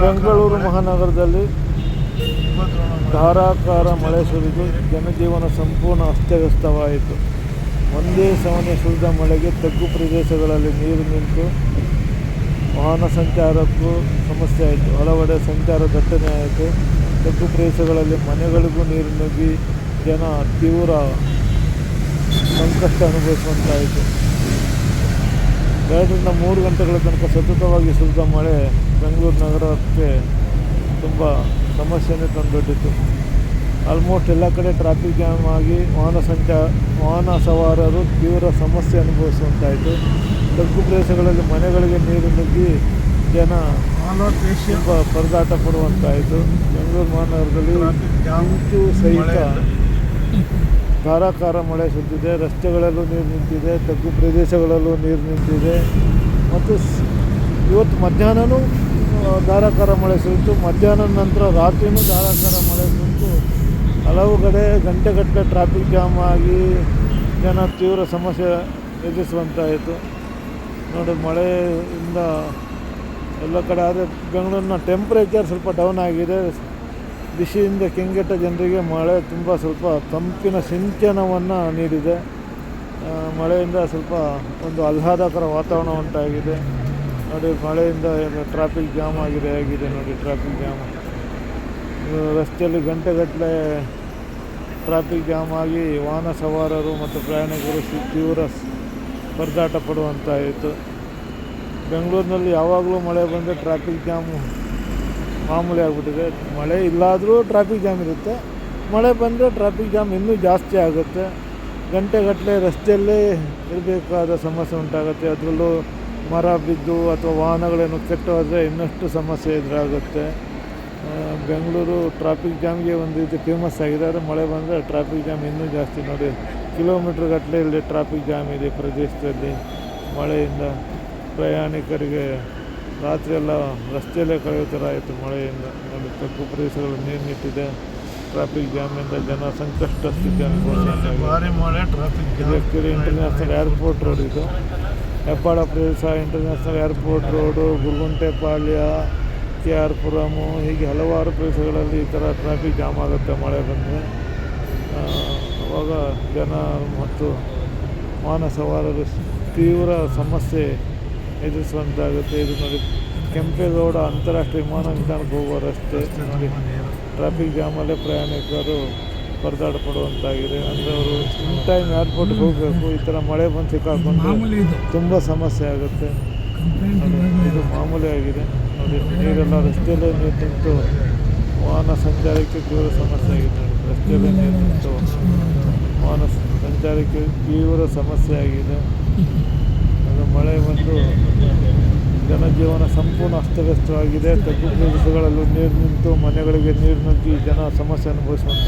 ಬೆಂಗಳೂರು ಮಹಾನಗರದಲ್ಲಿ ಧಾರಾಕಾರ ಮಳೆ ಸುರಿದು ಜನಜೀವನ ಸಂಪೂರ್ಣ ಅಸ್ತವ್ಯಸ್ತವಾಯಿತು. ಒಂದೇ ಸವನೆ ಸುರಿದ ಮಳೆಗೆ ತಗ್ಗು ಪ್ರದೇಶಗಳಲ್ಲಿ ನೀರು ನಿಂತು ವಾಹನ ಸಂಚಾರಕ್ಕೂ ಸಮಸ್ಯೆ ಆಯಿತು. ಹಲವೆಡೆ ಸಂಚಾರ ದಟ್ಟಣೆ ಆಯಿತು. ತಗ್ಗು ಪ್ರದೇಶಗಳಲ್ಲಿ ಮನೆಗಳಿಗೂ ನೀರು ನುಗ್ಗಿ ಜನ ತೀವ್ರ ಸಂಕಷ್ಟ ಅನುಭವಿಸುವಂತಾಯಿತು. ಎರಡರಿಂದ ಮೂರು ಗಂಟೆಗಳ ತನಕ ಸತತವಾಗಿ ಸುರಿದ ಮಳೆ ಬೆಂಗಳೂರು ನಗರಕ್ಕೆ ತುಂಬ ಸಮಸ್ಯೆನೇ ತಂದೊಡ್ಡಿತು ಆಲ್ಮೋಸ್ಟ್ ಎಲ್ಲ ಕಡೆ ಟ್ರಾಫಿಕ್ ಜಾಮ್ ಆಗಿ ವಾಹನ ಸಂಚಾರ ವಾಹನ ಸವಾರರು ತೀವ್ರ ಸಮಸ್ಯೆ ಅನುಭವಿಸುವಂತಾಯಿತು. ತಗ್ಗು ಪ್ರದೇಶಗಳಲ್ಲಿ ಮನೆಗಳಿಗೆ ನೀರು ನುಗ್ಗಿ ಜನ ತುಂಬ ಪರದಾಟ ಪಡುವಂತಾಯಿತು. ಬೆಂಗಳೂರು ಮಹಾನಗರದಲ್ಲಿ ಮಿಂಚು ಸಹಿತ ಕಾರಾಕಾರ ಮಳೆ ಸುತ್ತಿದೆ. ರಸ್ತೆಗಳಲ್ಲೂ ನೀರು ನಿಂತಿದೆ. ತಗ್ಗು ಪ್ರದೇಶಗಳಲ್ಲೂ ನೀರು ನಿಂತಿದೆ. ಮತ್ತು ಇವತ್ತು ಮಧ್ಯಾಹ್ನವೂ ಧಾರಾಕಾರ ಮಳೆ ಸುರಿತು. ಮಧ್ಯಾಹ್ನದ ನಂತರ ರಾತ್ರಿಯೂ ಧಾರಾಕಾರ ಮಳೆ ಸುರಿತು. ಹಲವು ಕಡೆ ಗಂಟೆಗಟ್ಟಲೆ ಟ್ರಾಫಿಕ್ ಜಾಮ್ ಆಗಿ ಜನ ತೀವ್ರ ಸಮಸ್ಯೆ ಎದುರಿಸುವಂತಾಯಿತು. ನೋಡಿ ಮಳೆಯಿಂದ ಎಲ್ಲ ಕಡೆ ಆದರೆ ಬೆಂಗಳೂರಿನ ಟೆಂಪ್ರೇಚರ್ ಸ್ವಲ್ಪ ಡೌನ್ ಆಗಿದೆ. ಬಿಸಿಯಿಂದ ಕೆಂಗೆಟ್ಟ ಜನರಿಗೆ ಮಳೆ ತುಂಬ ಸ್ವಲ್ಪ ತಂಪಿನ ಸಿಂಚನವನ್ನು ನೀಡಿದೆ. ಮಳೆಯಿಂದ ಸ್ವಲ್ಪ ಒಂದು ಆಹ್ಲಾದಕರ ವಾತಾವರಣ ಉಂಟಾಗಿದೆ. ನೋಡಿ, ಮಳೆಯಿಂದ ಟ್ರಾಫಿಕ್ ಜಾಮ್ ಆಗಿದೆ ಆಗಿದೆ ನೋಡಿ ಟ್ರಾಫಿಕ್ ಜಾಮ್ ರಸ್ತೆಯಲ್ಲಿ ಗಂಟೆಗಟ್ಟಲೆ ಟ್ರಾಫಿಕ್ ಜಾಮ್ ಆಗಿ ವಾಹನ ಸವಾರರು ಮತ್ತು ಪ್ರಯಾಣಿಕರು ತೀವ್ರ ಸ್ಪರ್ಧಾಟ ಪಡುವಂತಾಯಿತು ಬೆಂಗಳೂರಿನಲ್ಲಿ ಯಾವಾಗಲೂ ಮಳೆ ಬಂದರೆ ಟ್ರಾಫಿಕ್ ಜಾಮ್ ಮಾಮೂಲಿ ಆಗಿಬಿಟ್ಟಿದೆ. ಮಳೆ ಇಲ್ಲಾದರೂ ಟ್ರಾಫಿಕ್ ಜಾಮ್ ಇರುತ್ತೆ. ಮಳೆ ಬಂದರೆ ಟ್ರಾಫಿಕ್ ಜಾಮ್ ಇನ್ನೂ ಜಾಸ್ತಿ ಆಗುತ್ತೆ. ಗಂಟೆಗಟ್ಟಲೆ ರಸ್ತೆಯಲ್ಲೇ ಇರಬೇಕಾದ ಸಮಸ್ಯೆ ಉಂಟಾಗುತ್ತೆ. ಅದರಲ್ಲೂ ಮರ ಬಿದ್ದು ಅಥವಾ ವಾಹನಗಳೇನು ಕೆಟ್ಟು ಹೋದರೆ ಇನ್ನಷ್ಟು ಸಮಸ್ಯೆ ಎದುರಾಗುತ್ತೆ. ಬೆಂಗಳೂರು ಟ್ರಾಫಿಕ್ ಜಾಮ್ಗೆ ಒಂದು ಇದು ಫೇಮಸ್ ಆಗಿದೆ. ಆದರೆ ಮಳೆ ಬಂದರೆ ಟ್ರಾಫಿಕ್ ಜಾಮ್ ಇನ್ನೂ ಜಾಸ್ತಿ ನೋಡಿ. ಕಿಲೋಮೀಟ್ರ್ ಗಟ್ಟಲೆ ಇಲ್ಲಿ ಟ್ರಾಫಿಕ್ ಜಾಮ್ ಇದೆ ಪ್ರದೇಶದಲ್ಲಿ. ಮಳೆಯಿಂದ ಪ್ರಯಾಣಿಕರಿಗೆ ರಾತ್ರಿಯೆಲ್ಲ ರಸ್ತೆಯಲ್ಲೇ ಕಳೆಯೋ ಥರ ಆಯಿತು ಮಳೆಯಿಂದ. ನೋಡಿ ತಗ್ಗು ಪ್ರದೇಶಗಳು ನೀರು ನಿಟ್ಟಿದೆ ಟ್ರಾಫಿಕ್ ಜಾಮಿಂದ ಜನ ಸಂಕಷ್ಟ ಸ್ಥಿತಿ ಅನುಭವ ಭಾರಿ ಮಳೆ ಟ್ರಾಫಿಕ್ ಇಂಟರ್ನ್ಯಾಷನಲ್ ಏರ್ಪೋರ್ಟ್ ರೋಡ್ ಇದು. ಹೆಬ್ಬಾಳ ಪ್ರದೇಶ international airport road Guruguntepalya K R Puram ಹೀಗೆ ಹಲವಾರು ಪ್ರದೇಶಗಳಲ್ಲಿ ಈ ಥರ ಟ್ರಾಫಿಕ್ ಜಾಮ್ ಆಗುತ್ತೆ, ಮಳೆ ಬಂದರೆ. ಅವಾಗ ಜನ ಮತ್ತು ವಾಹನ ಸವಾರರು ತೀವ್ರ ಸಮಸ್ಯೆ ಎದುರಿಸುವಂತಾಗುತ್ತೆ. ಇದು ನೋಡಿ, ಕೆಂಪೇಗೌಡ ಅಂತಾರಾಷ್ಟ್ರೀಯ ವಿಮಾನ ನಿಲ್ದಾಣಕ್ಕೆ ಹೋಗುವ ರಸ್ತೆ ನೋಡಿ ಟ್ರಾಫಿಕ್ ಜಾಮಲ್ಲೇ ಪ್ರಯಾಣಿಕರು ಪರದಾಟ ಪಡುವಂತಾಗಿದೆ. ಅಂದರೆ ಅವರು ಇನ್ ಟೈಮ್ ಏರ್ಪೋರ್ಟ್ಗೆ ಹೋಗಬೇಕು ಈ ಥರ ಮಳೆ ಬಂದು ಸಿಕ್ಕಾಕೊಂಡು ತುಂಬ ಸಮಸ್ಯೆ ಆಗುತ್ತೆ. ಇದು ಮಾಮೂಲಿ ಆಗಿದೆ. ನೋಡಿ ನೀರೆಲ್ಲ ರಸ್ತೆಯಲ್ಲೇ ನೀರು ನಿಂತು ವಾಹನ ಸಂಚಾರಕ್ಕೆ ತೀವ್ರ ಸಮಸ್ಯೆ ಆಗಿದೆ. ನೋಡಿ ರಸ್ತೆಯಲ್ಲೇ ನೀರು ನಿಂತು ವಾಹನ ಸಂಚಾರಕ್ಕೆ ತೀವ್ರ ಸಮಸ್ಯೆ ಆಗಿದೆ. ಅದು ಮಳೆ ಬಂದು ಜನಜೀವನ ಸಂಪೂರ್ಣ ಅಸ್ತವ್ಯಸ್ತವಾಗಿದೆ. ತಗ್ಗು ಪ್ರದೇಶಗಳಲ್ಲೂ ನೀರು ನಿಂತು ಮನೆಗಳಿಗೆ ನೀರು ನುಗ್ಗಿ ಜನ ಸಮಸ್ಯೆ ಅನುಭವಿಸುವಂಥ